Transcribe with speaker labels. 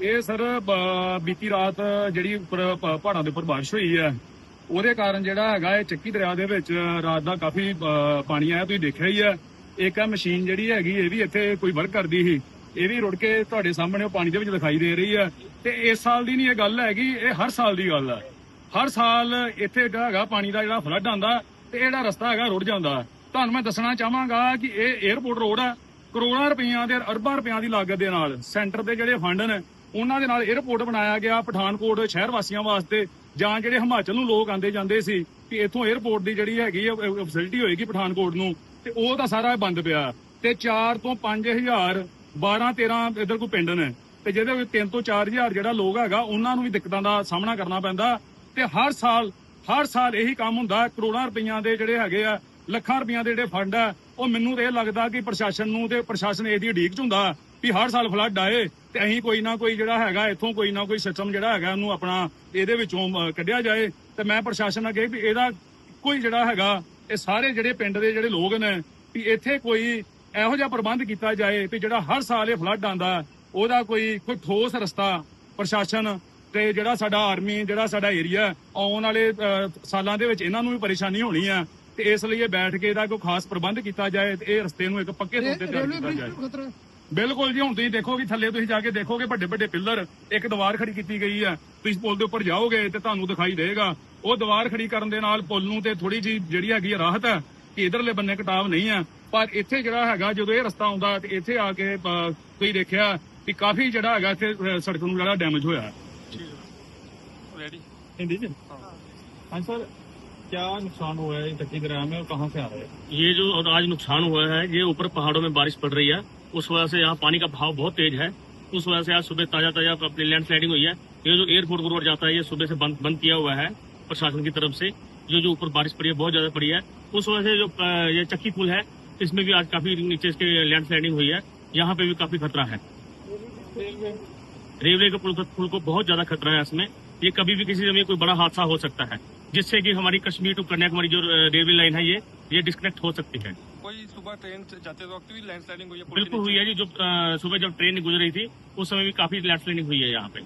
Speaker 1: ਇਹ ਸਰ ਬੀਤੀ ਰਾਤ ਜਿਹੜੀ ਉੱਪਰ ਪਹਾੜਾਂ ਦੇ ਉੱਪਰ ਬਾਰਿਸ਼ ਹੋਈ ਹੈ, ਉਹਦੇ ਕਾਰਨ ਜਿਹੜਾ ਹੈਗਾ ਇਹ ਚੱਕੀ ਦਰਿਆ ਦੇ ਵਿੱਚ ਰਾਤ ਦਾ ਕਾਫੀ ਪਾਣੀ ਆਇਆ, ਤੁਸੀਂ ਦੇਖਿਆ ਹੀ ਹੈ। ਇੱਕ ਆ ਮਸ਼ੀਨ ਜਿਹੜੀ ਹੈਗੀ, ਇਹ ਵੀ ਇੱਥੇ ਕੋਈ ਵਰਕ ਕਰਦੀ ਸੀ। ਇਹ ਵੀ ਰੁੜ ਕੇ ਤੁਹਾਡੇ ਸਾਹਮਣੇ ਉਹ ਪਾਣੀ ਦੇ ਵਿੱਚ ਦਿਖਾਈ ਦੇ ਰਹੀ ਹੈ। ਤੇ ਇਸ ਸਾਲ ਦੀ ਨਹੀਂ ਇਹ ਗੱਲ ਹੈਗੀ, ਇਹ ਹਰ ਸਾਲ ਦੀ ਗੱਲ ਹੈ। ਹਰ ਸਾਲ ਇੱਥੇ ਜਿਹੜਾ ਹੈਗਾ ਪਾਣੀ ਦਾ ਜਿਹੜਾ ਫਲੱਡ ਆਂਦਾ ਤੇ ਜਿਹੜਾ ਰਸਤਾ ਹੈਗਾ ਰੁੜ ਜਾਂਦਾ। ਤੁਹਾਨੂੰ ਮੈਂ ਦੱਸਣਾ ਚਾਹਾਂਗਾ ਕਿ ਇਹ 에어ਪੋਰਟ ਰੋਡ ਹੈ। ਕਰੋੜਾਂ ਰੁਪਈਆਂ ਦੇ ਅਰਬਾਂ ਰੁਪਈਆਂ ਦੀ ਲਾਗਤ ਦੇ ਨਾਲ ਸੈਂਟਰ ਦੇ ਜਿਹੜੇ ਫੰਡ ਨੇ ਉਹਨਾਂ ਦੇ ਨਾਲ 에어ਪੋਰਟ ਬਣਾਇਆ ਗਿਆ ਪਠਾਨਕੋਟ ਸ਼ਹਿਰ ਵਾਸੀਆਂ ਵਾਸਤੇ, ਜਾਂ ਜਿਹੜੇ ਹਿਮਾਚਲ ਨੂੰ ਲੋਕ ਆਂਦੇ ਜਾਂਦੇ ਸੀ ਕਿ ਇੱਥੋਂ 에어ਪੋਰਟ ਦੀ ਜਿਹੜੀ ਹੈਗੀ ਫੈਸਿਲਿਟੀ ਹੋਏਗੀ ਪਠਾਨਕੋਟ ਨੂੰ, ਤੇ ਉਹ ਤਾਂ ਸਾਰਾ ਬੰਦ ਪਿਆ। ਤੇ 4 ਤੋਂ 5000 12 13 ਇਧਰ ਕੋ ਪਿੰਡ ਨੇ, ਤੇ ਜਿਹਦੇ ਵਿੱਚ 3 ਤੋਂ 4000 ਜਿਹੜਾ ਲੋਕ ਹੈਗਾ, ਉਹਨਾਂ ਨੂੰ ਵੀ ਦਿੱਕਤਾਂ ਦਾ ਸਾਹਮਣਾ ਕਰਨਾ ਪੈਂਦਾ। ਤੇ ਹਰ ਸਾਲ ਹਰ ਸਾਲ ਇਹੀ ਕੰਮ ਹੁੰਦਾ, ਕਰੋੜਾਂ ਰੁਪਈਆ ਦੇ ਜਿਹੜੇ ਹੈਗੇ ਆ, ਲੱਖਾਂ ਰੁਪਈਆਂ ਦੇ ਜਿਹੜੇ ਫੰਡ ਆ ਉਹ ਮੈਨੂੰ ਤੇ ਇਹ ਲੱਗਦਾ ਕਿ ਪ੍ਰਸ਼ਾਸਨ ਨੂੰ ਤੇ ਪ੍ਰਸ਼ਾਸਨ ਇਹਦੀ ਉਡੀਕ ਚ ਹੁੰਦਾ ਵੀ ਹਰ ਸਾਲ ਫਲੱਡ ਆਏ ਤੇ ਅਸੀਂ ਕੋਈ ਨਾ ਕੋਈ ਜਿਹੜਾ ਹੈਗਾ, ਇੱਥੋਂ ਕੋਈ ਨਾ ਕੋਈ ਸਿਸਟਮ ਜਿਹੜਾ ਹੈਗਾ ਉਹਨੂੰ ਆਪਣਾ ਇਹਦੇ ਵਿੱਚੋਂ ਕੱਢਿਆ ਜਾਏ। ਤੇ ਮੈਂ ਪ੍ਰਸ਼ਾਸਨ ਅੱਗੇ ਵੀ ਇਹਦਾ ਕੋਈ ਜਿਹੜਾ ਹੈਗਾ, ਇਹ ਸਾਰੇ ਜਿਹੜੇ ਪਿੰਡ ਦੇ ਜਿਹੜੇ ਲੋਕ ਨੇ ਵੀ ਇੱਥੇ ਕੋਈ ਇਹੋ ਜਿਹਾ ਪ੍ਰਬੰਧ ਕੀਤਾ ਜਾਏ ਵੀ ਜਿਹੜਾ ਹਰ ਸਾਲ ਇਹ ਫਲੱਡ ਆਂਦਾ ਉਹਦਾ ਕੋਈ ਕੋਈ ਠੋਸ ਰਸਤਾ ਪ੍ਰਸ਼ਾਸਨ ਤੇ ਜਿਹੜਾ ਸਾਡਾ ਆਰਮੀ ਜਿਹੜਾ ਸਾਡਾ ਏਰੀਆ ਆਉਣ ਵਾਲੇ ਸਾਲਾਂ ਦੇ ਵਿੱਚ ਇਹਨਾਂ ਨੂੰ ਵੀ ਪਰੇਸ਼ਾਨੀ ਹੋਣੀ ਆ। ਤੇ ਇਸ ਲਈ ਇਹ ਬੈਠ ਕੇ ਇਹਦਾ ਕੋਈ ਖਾਸ ਪ੍ਰਬੰਧ ਕੀਤਾ ਜਾਏ ਤੇ ਇਹ ਰਸਤੇ ਨੂੰ ਇੱਕ ਪੱਕੇ ਤੌਰ ਤੇ ਤਿਆਰ ਕੀਤਾ ਜਾਏ। ਬਿਲਕੁਲ ਜੀ ਹੁਣ ਤੁਸੀਂ ਦੇਖੋਗੇ ਥੱਲੇ ਤੁਸੀਂ ਜਾ ਕੇ ਦੇਖੋਗੇ ਵੱਡੇ ਵੱਡੇ ਪਿੱਲਰ ਇੱਕ ਦੀਵਾਰ ਖੜੀ ਕੀਤੀ ਗਈ ਆ ਤੁਸੀਂ ਪੁਲ ਦੇ ਉੱਪਰ ਜਾਓਗੇ ਤੇ ਤੁਹਾਨੂੰ ਦਿਖਾਈ ਦੇਗਾ ਉਹ ਦੀਵਾਰ ਖੜੀ ਕਰਨ ਦੇ ਨਾਲ ਪੁਲ ਨੂੰ ਤੇ ਥੋੜੀ ਜੀ ਜਿਹੜੀ ਹੈਗੀ ਰਾਹਤ ਹੈ ਕਿ ਇਧਰਲੇ ਬੰਨੇ ਕਟਾਵ ਨਹੀਂ ਹੈ। ਪਰ ਇੱਥੇ ਜਿਹੜਾ ਹੈਗਾ ਜਦੋਂ ਇਹ ਰਸਤਾ ਆਉਂਦਾ ਤੇ ਇੱਥੇ ਆ ਕੇ ਤੁਸੀਂ ਦੇਖਿਆ ਕਿ ਕਾਫੀ ਜਿਹੜਾ ਹੈਗਾ ਇੱਥੇ ਸੜਕ ਨੂੰ ਜਿਹੜਾ ਡੈਮੇਜ ਹੋਇਆ
Speaker 2: ਠੀਕ
Speaker 1: ਹੈ। ਰੈਡੀ ਹਿੰਦੀ ਹਾਂ। ਸਰ क्या नुकसान हुआ है चक्की दरिया में और कहाँ से आ रहा है?
Speaker 2: ये जो आज नुकसान हुआ है, ये ऊपर पहाड़ों में बारिश पड़ रही है। उस वजह से यहाँ पानी का भाव बहुत तेज है। उस वजह से आज सुबह ताज़ा ताज़ा अपनी लैंड स्लाइडिंग हुई है। ये जो एयरपोर्ट रोड जाता है, ये सुबह से बंद बंद किया हुआ है प्रशासन की तरफ़ से। जो जो ऊपर बारिश पड़ी है, बहुत ज़्यादा पड़ी है। उस वजह से जो ये चक्की पुल है, इसमें भी आज काफ़ी नीचे इसके लैंड स्लाइडिंग हुई है। यहाँ पे भी काफ़ी खतरा है। रेलवे के पुल को बहुत ज़्यादा खतरा है इसमें। ये कभी भी किसी समय कोई बड़ा हादसा हो सकता है। जिससे कि हमारी कश्मीर टू कन्याकुमारी जो रेलवे लाइन है ये ये डिस्कनेक्ट हो सकती है।
Speaker 3: कोई सुबह ट्रेन जाते वक्त भी लैंडस्लाइडिंग हुई है?
Speaker 2: बिल्कुल हुई है जी जो सुबह जब ट्रेन गुजर रही थी उस समय भी काफ़ी लैंड स्लाइडिंग हुई है यहाँ पे।